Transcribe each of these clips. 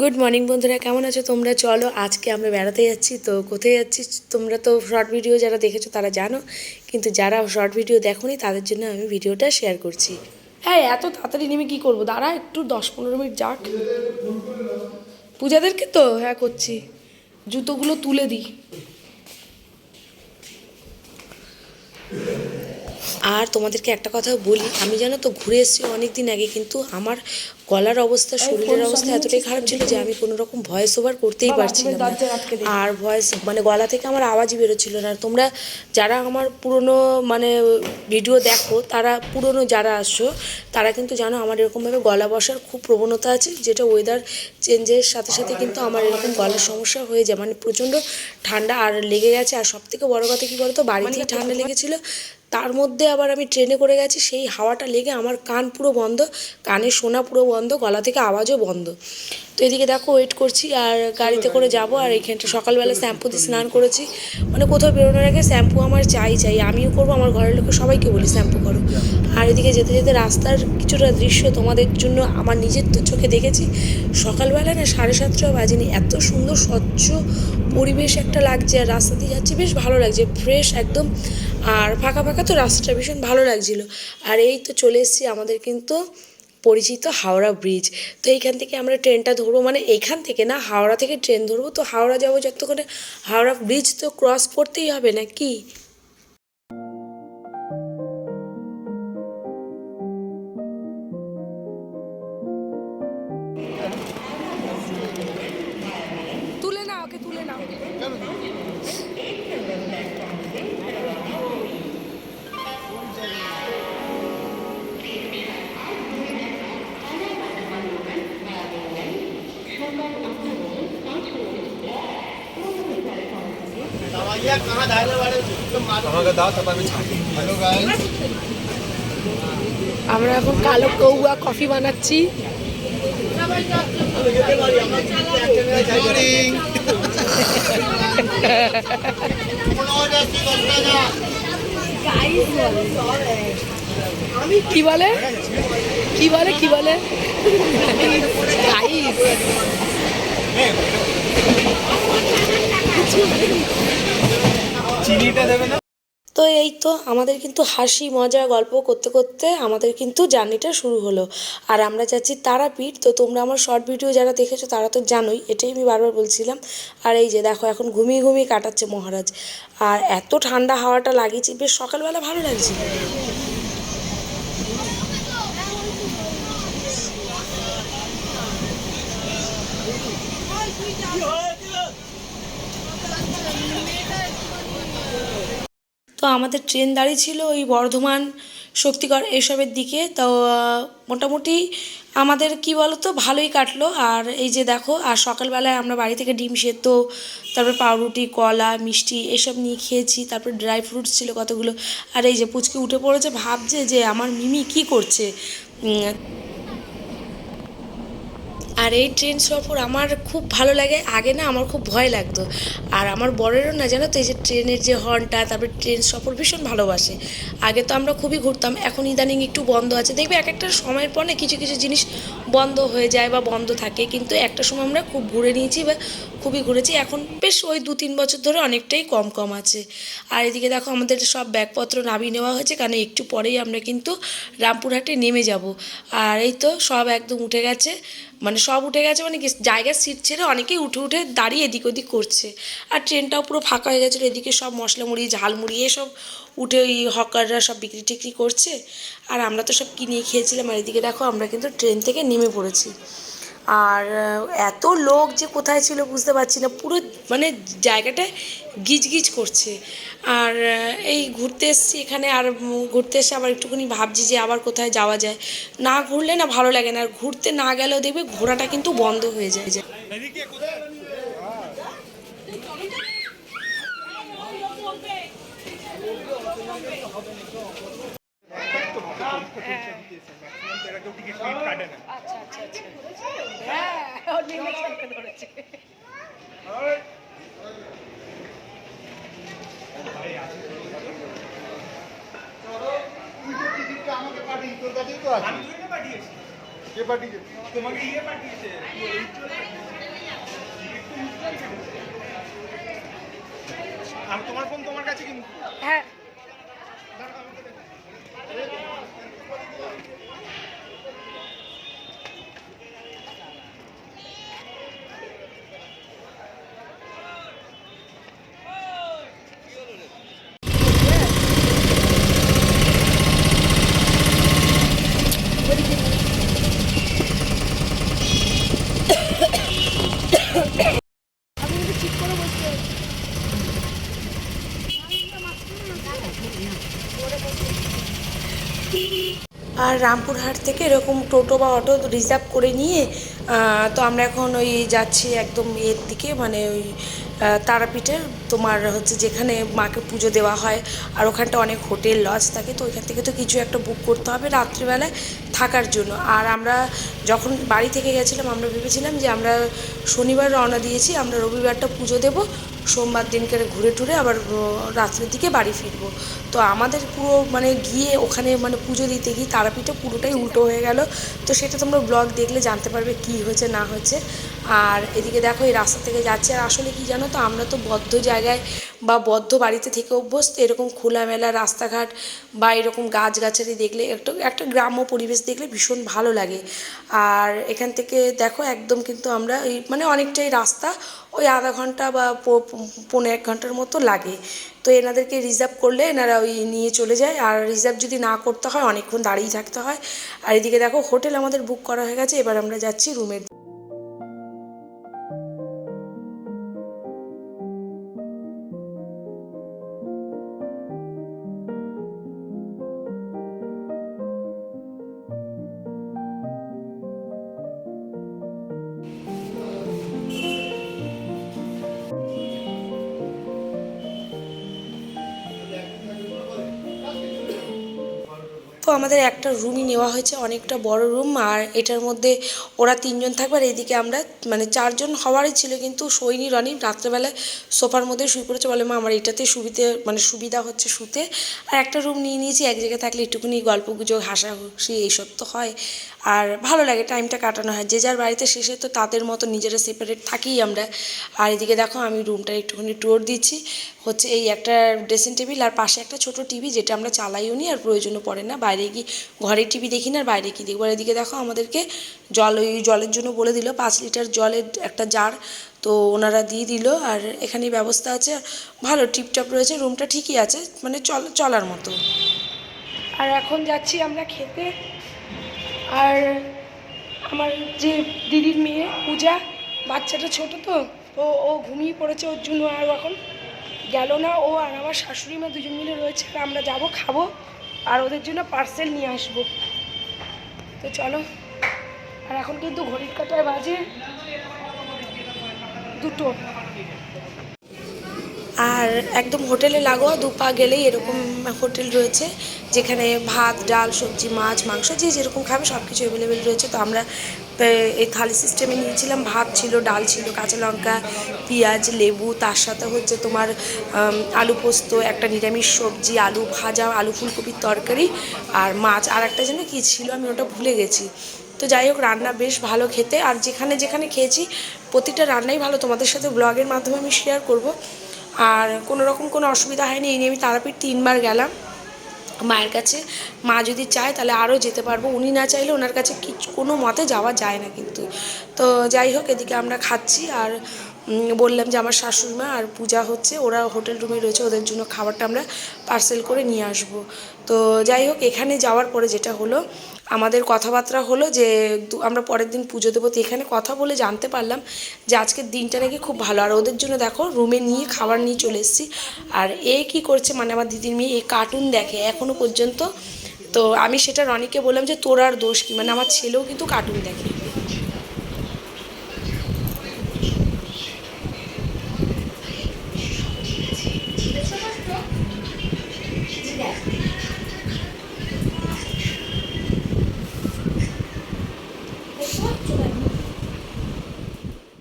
Good morning বন্ধুরা। কেমন আছো তোমরা? চলো, আজকে আমরা বেড়াতে যাচ্ছি। তো কোথায় যাচ্ছি তোমরা তো শর্ট ভিডিও যারা দেখেছ, তারা জানো। কিন্তু যারা শর্ট ভিডিও দেখোনি, তাদের জন্য আমি ভিডিওটা শেয়ার করছি। হ্যাঁ এত তাড়াতাড়ি নেমে কী করব? দাঁড়া, একটু দশ পনেরো মিনিট যাক। পূজাদেরকে তো হ্যাঁ করছি। জুতোগুলো তুলে দিই। আর তোমাদেরকে একটা কথা বলি আমি জানো তো ঘুরে এসেছি অনেক দিন আগে কিন্তু আমার গলার অবস্থা শরীরের অবস্থা এতটাই খারাপ ছিল যে আমি কোনো রকম ভয়েস ওভার করতেই পারছিলাম না। আর ভয়েস মানে গলা থেকে আমার আওয়াজই বেরোচ্ছিল না। আর তোমরা যারা আমার পুরনো মানে ভিডিও দেখো তারা পুরনো যারা আসছো তারা কিন্তু জানো আমার এরকমভাবে গলা বসার খুব প্রবণতা আছে যেটা ওয়েদার চেঞ্জের সাথে সাথে কিন্তু আমার এরকম গলার সমস্যা হয়ে যায়। মানে প্রচণ্ড ঠান্ডা আর লেগে গেছে আর সব থেকে বড় কথা কী বলতো? বাড়িতেই ঠান্ডা লেগেছিলো। তার মধ্যে আবার আমি ট্রেনে করে গেছি সেই হাওয়াটা লেগে আমার কান পুরো বন্ধ কানে শোনা পুরো বন্ধ গলা থেকে আওয়াজও বন্ধ। তো এদিকে দেখো ওয়েট করছি আর গাড়িতে করে যাব আর এইখানটা সকালবেলা শ্যাম্পু দিয়ে স্নান করেছি। মানে কোথাও বেরোনোর আগে শ্যাম্পু আমার চাই চাই। আমিও করব আমার ঘরের লোকে সবাইকে বলি শ্যাম্পু করো। আর এদিকে যেতে যেতে রাস্তার কিছুটা দৃশ্য তোমাদের জন্য আমার নিজের তো চোখে দেখেছি। সকালবেলা না সাড়ে সাতটাও বাজেনি এত সুন্দর স্বচ্ছ পরিবেশ একটা লাগছে আর রাস্তা দিয়ে যাচ্ছি, বেশ ভালো লাগছে ফ্রেশ একদম। আর ফাঁকা ফাঁকা তো রাস্তাটা ভীষণ ভালো লাগছিল। আর এই তো চলে এসেছি আমাদের কিন্তু পরিচিত হাওড়া ব্রিজ তো এইখান থেকে আমরা ট্রেনটা ধরবো মানে এখান থেকে না, হাওড়া থেকে ট্রেন ধরবো। তো হাওড়া যাব যতক্ষণে হাওড়া ব্রিজ তো ক্রস করতেই হবে না কি আমরা এখন কালো কৌয়া কফি বানাচ্ছি। কি বলে? কি বলে? কি বলে? গাইস তো এই তো আমাদের কিন্তু হাসি মজা গল্প করতে করতে আমাদের কিন্তু জার্নিটা শুরু হলো। আর আমরা যাচ্ছি তারাপীঠ তো তোমরা আমার শর্ট ভিডিও যারা দেখেছ তারা তো জানোই এটাই আমি বারবার বলছিলাম। আর এই যে দেখো এখন ঘুমিয়ে ঘুমিয়ে কাটাচ্ছে মহারাজ। আর এত ঠান্ডা হাওয়াটা লাগিয়েছি বেশ সকালবেলা ভালো লাগছিল তো আমাদের ট্রেন দাঁড়িয়ে ছিল ওই বর্ধমান শক্তিগড় এসবের দিকে। তো মোটামুটি আমাদের কি বলতো, ভালোই কাটলো। আর এই যে দেখো, আর সকালবেলায় আমরা বাড়ি থেকে ডিম সেদ্ধ, তারপর পাউরুটি, কলা, মিষ্টি এসব নিয়ে খেয়েছি। তারপর ড্রাই ফ্রুটস ছিল কতগুলো। আর এই যে পুচকে উঠে পড়েছে, ভাবছে যে আমার মিমি কি করছে? আর এই ট্রেন সফর আমার খুব ভালো লাগে। আগে না আমার খুব ভয় লাগতো। আর আমার বরেরও না, জানো তো, এই যে ট্রেনের যে হর্নটা তারপরে ট্রেন সফর ভীষণ ভালোবাসে। আগে তো আমরা খুবই ঘুরতাম, এখন ইদানিং একটু বন্ধ আছে। দেখবে এক একটা সময়ের পর না কিছু কিছু জিনিস বন্ধ হয়ে যায় বা বন্ধ থাকে। কিন্তু একটা সময় আমরা খুব ঘুরে নিয়েছি বা খুবই ঘুরেছি। এখন বেশ ওই দু তিন বছর ধরে অনেকটাই কম কম আছে। আর এদিকে দেখো আমাদের সব ব্যাগপত্র নামিয়ে নেওয়া হয়েছে, কারণ একটু পরেই আমরা কিন্তু রামপুরহাটে নেমে যাব। আর এই তো সব একদম উঠে গেছে। মানে সব উঠে গেছে মানে জায়গার সিট ছেড়ে অনেকেই উঠে উঠে দাঁড়িয়ে এদিক ওদিক করছে। আর ট্রেনটাও পুরো ফাঁকা হয়ে গেছিল। এদিকে সব মশলা মুড়ি, ঝাল ঝালমুড়ি এসব উঠে ওই হকাররা সব বিক্রি টিক্রি করছে। আর আমরা তো সব কিনে খেয়েছিলাম। আর এদিকে দেখো আমরা কিন্তু ট্রেন থেকে নেমে পড়েছি। আর এত লোক যে কোথায় ছিল বুঝতে পারছি না। পুরো মানে জায়গাটায় গিজগিজ করছে। আর এই ঘুরতে এসেছি এখানে আর ঘুরতে এসে আবার একটুখানি ভাবছি যে আবার কোথায় যাওয়া যায়। না ঘুরলে না ভালো লাগে না। আর ঘুরতে না গেলেও দেখবে ঘোরাটা কিন্তু বন্ধ হয়ে যায়। কেউ টিকিট টিকিট কাটে না। আচ্ছা আচ্ছা আচ্ছা। হ্যাঁ ও নিয়ে ধরেছে আমাকে তোর কাছেই তো আছে আমি তোকে পাঠিয়েছি কে পাঠিয়েছে? তোমাকে ইয়ে পাঠিয়েছে। আর তোমার ফোন তোমার কাছে কিন্তু। হ্যাঁ। রামপুরহাট থেকে এরকম টোটো বা অটো রিজার্ভ করে নিয়ে তো আমরা এখন ওই যাচ্ছি একদম এর দিকে মানে ওই তারাপীঠের তোমার হচ্ছে যেখানে মাকে পুজো দেওয়া হয়, আর ওখানটা অনেক হোটেল লজ থাকে, তো ওইখান থেকে তো কিছু একটা বুক করতে হবে রাত্রিবেলায় থাকার জন্য। আর আমরা যখন বাড়ি থেকে গেছিলাম, আমরা ভেবেছিলাম যে আমরা শনিবার রওনা দিয়েছি, আমরা রবিবারটা পুজো দেবো সোমবার দিনকে ঘুরে টুরে আবার রাত্রের দিকে বাড়ি ফিরবো। তো আমাদের পুরো মানে গিয়ে ওখানে মানে পুজো দিতে গিয়ে তারাপীঠে পুরোটাই উল্টো হয়ে গেল। তো সেটা তোমরা ব্লগ দেখলে জানতে পারবে কি হয়েছে, না হয়েছে। আর এদিকে দেখো এই রাস্তা থেকে যাচ্ছে। আর আসলে কি জানো তো, আমরা তো বদ্ধ জায়গায় বা বদ্ধ বাড়িতে থেকে অভ্যস্ত, এরকম খোলামেলা রাস্তাঘাট বা এরকম গাছগাছালি দেখলে, একটা একটা গ্রাম্য পরিবেশ দেখলে ভীষণ ভালো লাগে। আর এখান থেকে দেখো একদম কিন্তু আমরা এই মানে অনেকটাই রাস্তা ওই আধা ঘণ্টা বা পৌনে এক ঘণ্টার মতো লাগে। তো এনাদেরকে রিজার্ভ করলে এনারা ওই নিয়ে চলে যায়। আর রিজার্ভ যদি না করতে হয়, অনেকক্ষণ দাঁড়িয়ে থাকতে হয়। আর এদিকে দেখো হোটেল আমাদের বুক করা হয়ে গেছে, এবার আমরা যাচ্ছি রুমের আমাদের একটা রুমই নেওয়া হয়েছে, অনেকটা বড় রুম আর এটার মধ্যে ওরা তিনজন থাকবে, আর এদিকে আমরা মানে চারজন হওয়ারই ছিল, কিন্তু সৈনি, রনি রাত্রেবেলায় সোফার মধ্যে শুয়ে পড়েছে বলে, মা, আমার এটাতে সুবিধে মানে সুবিধা হচ্ছে শুতে। আর একটা রুম নিয়ে নিয়েছি, এক জায়গায় থাকলে একটুখানি গল্প গুজব হাসাহুসি, এইসব তো হয়। আর ভালো লাগে টাইমটা কাটানো হয়। যে যার বাড়িতে শেষে তো তাদের মতো নিজেরা সেপারেট থাকি আমরা। আর এদিকে দেখো আমি রুমটা একটুখানি ট্যুর দিচ্ছি। হচ্ছে এই একটা ড্রেসিং টেবিল আর পাশে একটা ছোট টিভি যেটা আমরা চালাইও নি আর প্রয়োজনও পড়ে না। বাইরে গিয়ে ঘরে টিভি দেখি না আর বাইরে কি দেখব? আর এদিকে দেখো আমাদেরকে জল ওই জলের জন্য বলে দিল, পাঁচ লিটার জলের একটা জার তো ওনারা দিয়ে দিল। আর এখানে ব্যবস্থা আছে, ভালো টিপটপ রয়েছে রুমটা ঠিকই আছে মানে চল, চলার মতো। আর এখন যাচ্ছি আমরা খেতে। আর আমার যে দিদির মেয়ে, পূজা, বাচ্চাটা ছোট তো ও ও ঘুমিয়ে পড়েছে ওর জন্য আর এখন গেল না। ও আর আমার শাশুড়ি মা দুজন মিলে রয়েছে আমরা যাব, খাব, আর ওদের জন্য পার্সেল নিয়ে আসব। তো চলো, আর এখন কিন্তু ঘড়ির কাটায় বাজে দুটো। আর একদম হোটেলে লাগোয়া, দু পা গেলেই এরকম হোটেল রয়েছে, যেখানে ভাত, ডাল, সবজি, মাছ, মাংস, যে যেরকম খাবে সব কিছু অ্যাভেলেবেল রয়েছে। তো আমরা এই থালি সিস্টেমে নিয়েছিলাম, ভাত ছিল, ডাল ছিল, কাঁচা লঙ্কা, পেঁয়াজ, লেবু, তার সাথে হচ্ছে তোমার আলু পোস্ত, একটা নিরামিষ সবজি, আলু ভাজা, আলু ফুলকপির তরকারি আর মাছ। আর একটা যেন কী ছিল, আমি ওটা ভুলে গেছি। তো যাই হোক, রান্না বেশ ভালো খেতে। আর যেখানে যেখানে খেয়েছি, প্রতিটা রান্নাই ভালো। তোমাদের সাথে ব্লগের মাধ্যমে আমি শেয়ার করব। আর কোনো রকম কোনো অসুবিধা হয়নি, এই নিয়ে আমি তারাপীঠ তিনবার গেলাম। মায়ের কাছে, মা যদি চায় তাহলে আরও যেতে পারব। উনি না চাইলে ওনার কাছে কিছু কোনো মতে যাওয়া যায় না কিন্তু। তো যাই হোক, এদিকে আমরা খাচ্ছি আর বললাম যে আমার শাশুড়ি মা আর পূজা হচ্ছে, ওরা হোটেল রুমে রয়েছে, ওদের জন্য খাবারটা আমরা পার্সেল করে নিয়ে আসব। তো যাই হোক, এখানে যাওয়ার পরে যেটা হলো আমাদের কথাবার্তা হলো যে আমরা পরের দিন পুজো দেবো, তো এখানে কথা বলে জানতে পারলাম যে আজকের দিনটা নাকি খুব ভালো। আর ওদের জন্য দেখো রুমে নিয়ে খাবার নিয়ে চলে এসেছি। আর এ কি করছে মানে আমার দিদির মেয়ে এই কার্টুন দেখে এখনও পর্যন্ত। তো আমি সেটা রনিকে বললাম যে তোর আর দোষ কী? মানে আমার ছেলেও কিন্তু কার্টুন দেখে।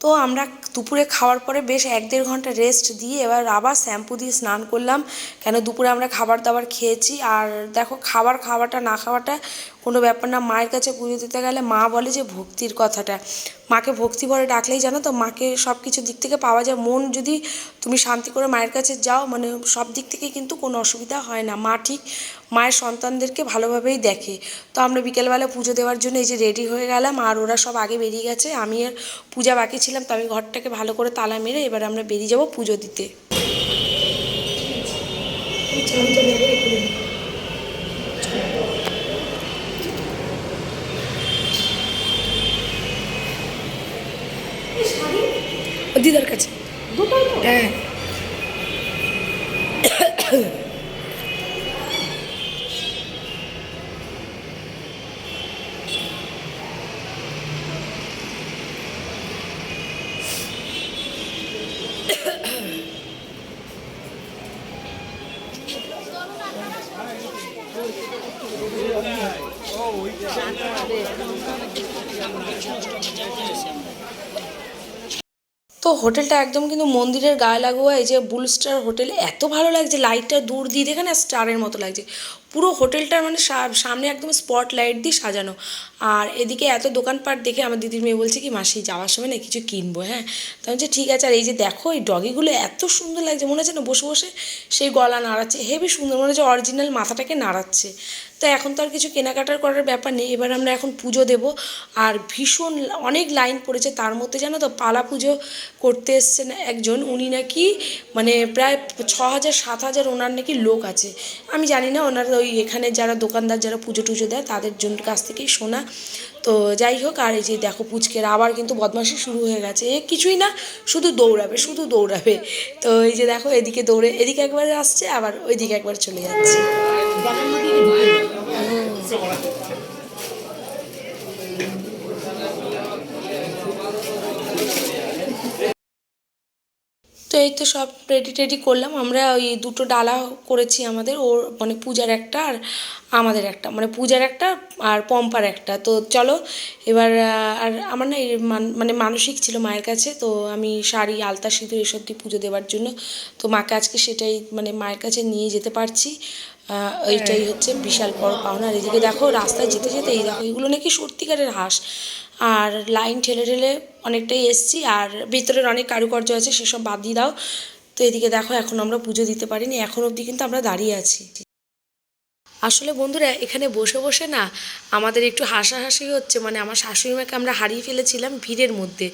তো আমরা দুপুরে খাওয়ার পরে বেশ এক দেড় ঘণ্টা রেস্ট দিয়ে এবার আবার শ্যাম্পু দিয়ে স্নান করলাম। কেন দুপুরে আমরা খাবার দাবার খেয়েছি। আর দেখো, খাবার খাওয়াটা, না খাওয়াটা কোনো ব্যাপার না। মায়ের কাছে পুজো দিতে গেলে মা বলে যে ভক্তির কথাটা। মাকে ভক্তি ভরে ডাকলেই জানো তো, মাকে সব কিছু দিক থেকে পাওয়া যায়। মন যদি তুমি শান্তি করে মায়ের কাছে যাও মানে সব দিক থেকে কিন্তু কোনো অসুবিধা হয় না। মা ঠিক মায়ের সন্তানদেরকে ভালোভাবেই দেখে। তো আমরা বিকেলবেলা পুজো দেওয়ার জন্য এই যে রেডি হয়ে গেলাম। আর ওরা সব আগে বেরিয়ে গেছে। আমি আর পূজা বাকি ছিলাম, তো আমি ঘরটাকে ভালো করে তালা মেরে এবার আমরা বেরিয়ে যাব পুজো দিতে। দিদার কাছে। হ্যাঁ। হোটেলটা একদম কিন্তু মন্দিরের গায়ে লাগোয়া এই যে বুল স্টার হোটেল এত ভালো লাগছে লাইটটা দূর দিয়ে দেখে না স্টারের মতো লাগছে। পুরো হোটেলটার মানে সামনে একদম স্পট লাইট দিয়ে সাজানো। আর এদিকে এত দোকানপাট দেখে আমার দিদির মেয়ে বলছে কি, মাসি, যাওয়ার সময় না কিছু কিনবো হ্যাঁ? তো আমি ঠিক আছে। আর এই যে দেখো, এই ডগিগুলো এত সুন্দর লাগছে, মনে হচ্ছে না বসে বসে সেই গলা নাড়াচ্ছে হেবি সুন্দর, মনে হচ্ছে অরিজিনাল মাথাটাকে নাড়াচ্ছে। তো এখন তো আর কিছু কেনাকাটার করার ব্যাপার নেই, এবার আমরা এখন পুজো দেব। আর ভীষণ অনেক লাইন পড়েছে, তার মধ্যে জানো তো পালা পুজো করতে এসছেন একজন, উনি নাকি মানে প্রায় ছ হাজার, সাত হাজার ওনার নাকি লোক আছে। আমি জানি না ওনার ওই এখানে যারা দোকানদার যারা পুজো টুজো দেয় তাদের জন্য কাছ থেকেই শোনা তো যাই হোক আর এই যে দেখো পুচকের আবার কিন্তু বদমাসি শুরু হয়ে গেছে। এ কিছুই না শুধু দৌড়াবে শুধু দৌড়াবে। তো এই যে দেখো এদিকে দৌড়ে এদিকে একবার আসছে আবার ওইদিকে একবার চলে যাচ্ছে। তো এই তো সব রেডি টেডি করলাম। আমরা ওই দুটো ডালা করেছি আমাদের, ওর মানে পূজার একটা আর আমাদের একটা। মানে পূজার একটা আর পম্পার একটা। তো চলো, এবার আর আমার না মান- মানে মানসিক ছিল মায়ের কাছে, তো আমি শাড়ি, আলতা, সিঁদুর এসব দিয়ে পুজো দেওয়ার জন্য। তো মাকে আজকে সেটাই মানে মায়ের কাছে নিয়ে যেতে পারছি। এইটাই হচ্ছে বিশাল বড় পাওনা। আর এদিকে দেখো, রাস্তায় যেতে যেতে এই দেখো, এগুলো নাকি সত্যিকারের হাঁস। আর লাইন ঠেলে ঠেলে অনেকটাই এসছি, আর ভিতরের অনেক কারুকার্য আছে, সেসব বাদ দিয়ে দাও। তো এদিকে দেখো, এখন আমরা পুজো দিতে পারিনি, এখন অবধি কিন্তু আমরা দাঁড়িয়ে আছি। আসলে বন্ধুরা, এখানে বসে বসে না আমাদের একটু হাসাহাসি হচ্ছে মানে আমার শাশুড়ি মাকে আমরা হারিয়ে ফেলেছিলাম ভিড়ের মধ্যে।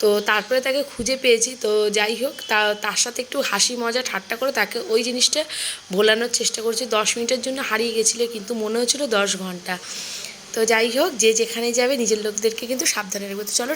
তো তারপরে তাকে খুঁজে পেয়েছি, তো যাই হোক, তা, তার সাথে একটু হাসি মজা ঠাট্টা করে তাকে ওই জিনিসটা ভোলানোর চেষ্টা করছি। দশ মিনিটের জন্য হারিয়ে গেছিল, কিন্তু মনে হচ্ছিল দশ ঘণ্টা। তো যাই হোক যে যেখানে যাবে নিজের লোকদেরকে কিন্তু সাবধানে রাখবে তো চলো